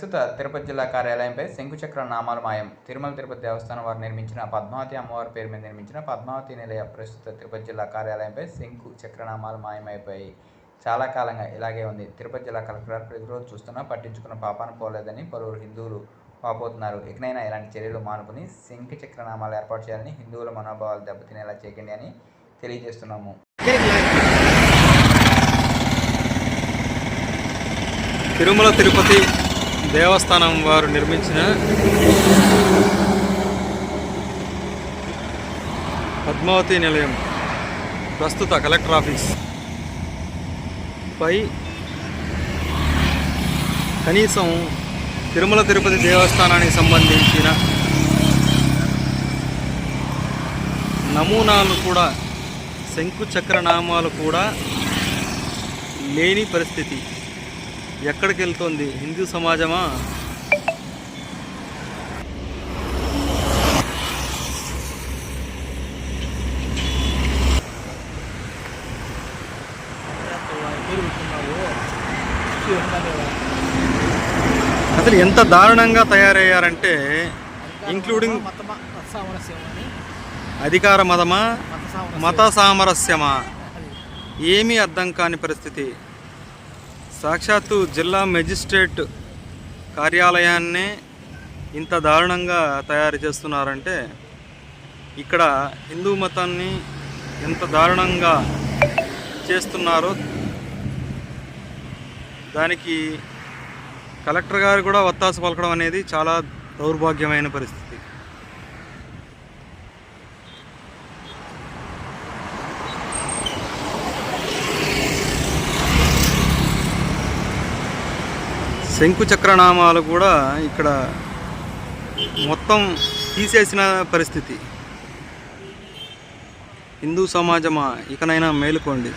ప్రస్తుత తిరుపతి జిల్లా కార్యాలయంపై శంకుచక్ర నామాలు మాయం. తిరుమల తిరుపతి దేవస్థానం వారు నిర్మించిన పద్మావతి అమ్మవారి పేరు మీద నిర్మించిన పద్మావతి నిలయ ప్రస్తుత తిరుపతి జిల్లా కార్యాలయంపై శంకు చక్రనామాలు మాయమైపోయాయి. చాలా కాలంగా ఇలాగే ఉంది. తిరుపతి జిల్లా కలెక్టర్ ప్రతిరోజు చూస్తున్నా పట్టించుకున్న పాపాన పోలేదని పలువురు హిందువులు వాపోతున్నారు. ఇకనైనా ఇలాంటి చర్యలు మానుకుని శంకు చక్రనామాలు ఏర్పాటు చేయాలని హిందువుల మనోభావాలు దెబ్బతినేలా చేయకండి అని తెలియజేస్తున్నాము. తిరుమల తిరుపతి దేవస్థానం వారు నిర్మించిన పద్మావతి నిలయం ప్రస్తుత కలెక్టర్ ఆఫీస్. పై కనీసం తిరుమల తిరుపతి దేవస్థానానికి సంబంధించిన నమూనాలు కూడా శంకు చక్రనామాలు కూడా లేని పరిస్థితి. ఎక్కడికి వెళ్తుంది హిందూ సమాజమా? అసలు ఎంత దారుణంగా తయారయ్యారంటే ఇంక్లూడింగ్ అధికార మతమా? మత సామరస్యం. మత సామరస్యమా? ఏమీ అర్థం కాని పరిస్థితి. సాక్షాత్తు జిల్లా మెజిస్ట్రేట్ కార్యాలయాన్నే ఇంత దారుణంగా తయారు చేస్తున్నారంటే ఇక్కడ హిందూ మతాన్ని ఎంత దారుణంగా చేస్తున్నారో దానికి కలెక్టర్ గారు కూడా వత్తాసు పలకడం అనేది చాలా దౌర్భాగ్యమైన పరిస్థితి. శంకు చక్రనామాలు కూడా ఇక్కడ మొత్తం తీసేసిన పరిస్థితి. హిందూ సమాజమా? ఇకనైనా మేలుకోండి.